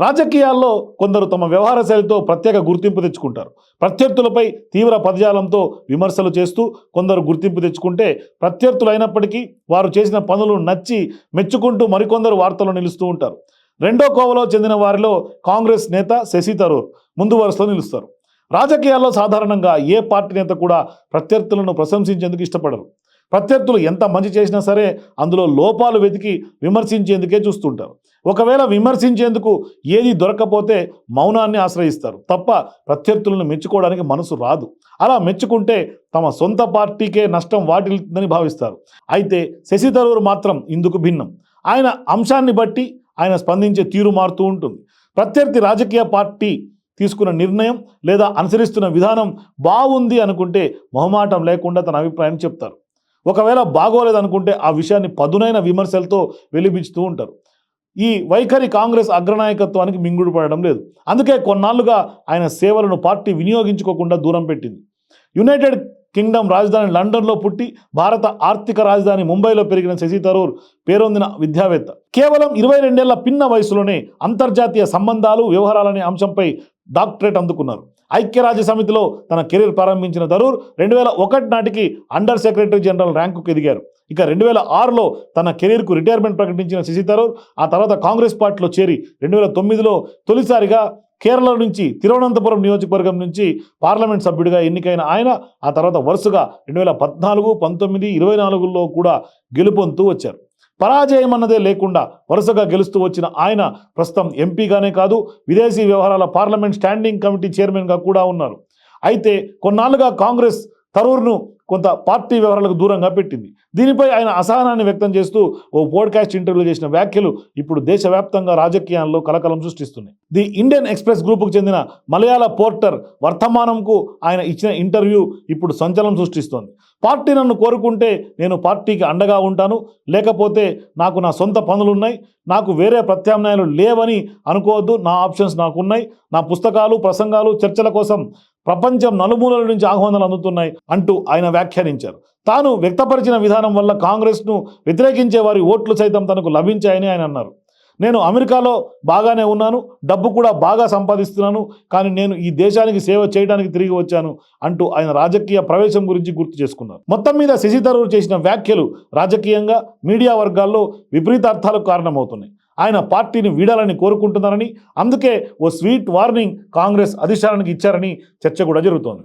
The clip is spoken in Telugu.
రాజకీయాల్లో కొందరు తమ వ్యవహార శైలితో ప్రత్యేక గుర్తింపు తెచ్చుకుంటారు. ప్రత్యర్థులపై తీవ్ర పదజాలంతో విమర్శలు చేస్తూ కొందరు గుర్తింపు తెచ్చుకుంటే ప్రత్యర్థులు అయినప్పటికీ వారు చేసిన పనులు నచ్చి మెచ్చుకుంటూ మరికొందరు వార్తలు నిలుస్తూ ఉంటారు. రెండో కోవలో చెందిన వారిలో కాంగ్రెస్ నేత శశి తరూర్ ముందు వరుసలో నిలుస్తారు. రాజకీయాల్లో సాధారణంగా ఏ పార్టీ నేత కూడా ప్రత్యర్థులను ప్రశంసించేందుకు ఇష్టపడరు. ప్రత్యర్థులు ఎంత మంచి చేసినా సరే అందులో లోపాలు వెతికి విమర్శించేందుకే చూస్తుంటారు. ఒకవేళ విమర్శించేందుకు ఏది దొరకపోతే మౌనాన్ని ఆశ్రయిస్తారు. తప్ప ప్రత్యర్థులను మెచ్చుకోవడానికి మనసు రాదు. అలా మెచ్చుకుంటే తమ సొంత పార్టీకే నష్టం వాటిల్తుందని భావిస్తారు. అయితే శశి తరూర్ మాత్రం ఇందుకు భిన్నం. ఆయన అంశాన్ని బట్టి ఆయన స్పందించే తీరు మారుతూ ఉంటుంది. ప్రత్యర్థి రాజకీయ పార్టీ తీసుకున్న నిర్ణయం లేదా అనుసరిస్తున్న విధానం బాగుంది అనుకుంటే మొహమాటం లేకుండా తన అభిప్రాయం చెప్తారు. ఒకవేళ బాగోలేదనుకుంటే ఆ విషయాన్ని పదునైన విమర్శలతో వెలిపించుతూ ఉంటారు. ఈ వైఖరి కాంగ్రెస్ అగ్రనాయకత్వానికి మింగుడు పడడం లేదు. అందుకే కొన్నాళ్ళుగా ఆయన సేవలను పార్టీ వినియోగించుకోకుండా దూరం పెట్టింది. యునైటెడ్ కింగ్డమ్ రాజధాని లండన్లో పుట్టి భారత ఆర్థిక రాజధాని ముంబైలో పెరిగిన శశి తరూర్ పేరొందిన విద్యావేత్త. కేవలం ఇరవై రెండేళ్ళ పిన్న వయసులోనే అంతర్జాతీయ సంబంధాలు వ్యవహారాలనే అంశంపై డాక్టరేట్ అందుకున్నారు. ఐక్యరాజ్య సమితిలో తన కెరీర్ ప్రారంభించిన తరూర్ రెండు వేల ఒకటి నాటికి అండర్ సెక్రటరీ జనరల్ ర్యాంకుకు ఎదిగారు. ఇక రెండు వేల ఆరులో తన కెరీర్కు రిటైర్మెంట్ ప్రకటించిన శశి తరూర్ ఆ తర్వాత కాంగ్రెస్ పార్టీలో చేరి రెండు వేల తొమ్మిదిలో తొలిసారిగా కేరళ నుంచి తిరువనంతపురం నియోజకవర్గం నుంచి పార్లమెంట్ సభ్యుడిగా ఎన్నికైన ఆయన ఆ తర్వాత వరుసగా రెండు వేల పద్నాలుగు పంతొమ్మిది ఇరవై నాలుగులో కూడా గెలుపొందుతూ వచ్చారు. పరాజయం అన్నదే లేకుండా వరుసగా గెలుస్తూ వచ్చిన ఆయన ప్రస్తుతం ఎంపీగానే కాదు విదేశీ వ్యవహారాల పార్లమెంట్ స్టాండింగ్ కమిటీ చైర్మన్గా కూడా ఉన్నారు. అయితే కొన్నాళ్ళుగా కాంగ్రెస్ తరూర్ను కొంత పార్టీ వ్యవహారాలకు దూరంగా పెట్టింది. దీనిపై ఆయన అసహనాన్ని వ్యక్తం చేస్తూ ఓ పోడ్కాస్ట్ ఇంటర్వ్యూలో చేసిన వ్యాఖ్యలు ఇప్పుడు దేశవ్యాప్తంగా రాజకీయాల్లో కలకలం సృష్టిస్తున్నాయి. ది ఇండియన్ ఎక్స్ప్రెస్ గ్రూపుకు చెందిన మలయాళ పోర్టర్ వర్తమానంకు ఆయన ఇచ్చిన ఇంటర్వ్యూ ఇప్పుడు సంచలనం సృష్టిస్తోంది. పార్టీ నన్ను కోరుకుంటే నేను పార్టీకి అండగా ఉంటాను. లేకపోతే నాకు నా సొంత పనులున్నాయి. నాకు వేరే ప్రత్యామ్నాయాలు లేవని అనుకోవద్దు. నా ఆప్షన్స్ నాకున్నాయి. నా పుస్తకాలు ప్రసంగాలు చర్చల కోసం ప్రపంచం నలుమూలల నుంచి ఆహ్వానాలు అందుతున్నాయి అంటూ ఆయన వ్యాఖ్యానించారు. తాను వ్యక్తపరిచిన విధానం వల్ల కాంగ్రెస్ను వ్యతిరేకించే వారి ఓట్లు సైతం తనకు లభించాయని ఆయన అన్నారు. నేను అమెరికాలో బాగానే ఉన్నాను డబ్బు కూడా బాగా సంపాదిస్తున్నాను కానీ నేను ఈ దేశానికి సేవ చేయడానికి తిరిగి వచ్చాను అంటూ ఆయన రాజకీయ ప్రవేశం గురించి గుర్తు చేసుకున్నారు. మొత్తం మీద శశి చేసిన వ్యాఖ్యలు రాజకీయంగా మీడియా వర్గాల్లో విపరీత అర్థాలకు కారణమవుతున్నాయి. ఆయన పార్టీని వీడాలని కోరుకుంటున్నారని అందుకే ఓ స్వీట్ వార్నింగ్ కాంగ్రెస్ అధిష్టానానికి ఇచ్చారని చర్చ కూడా జరుగుతోంది.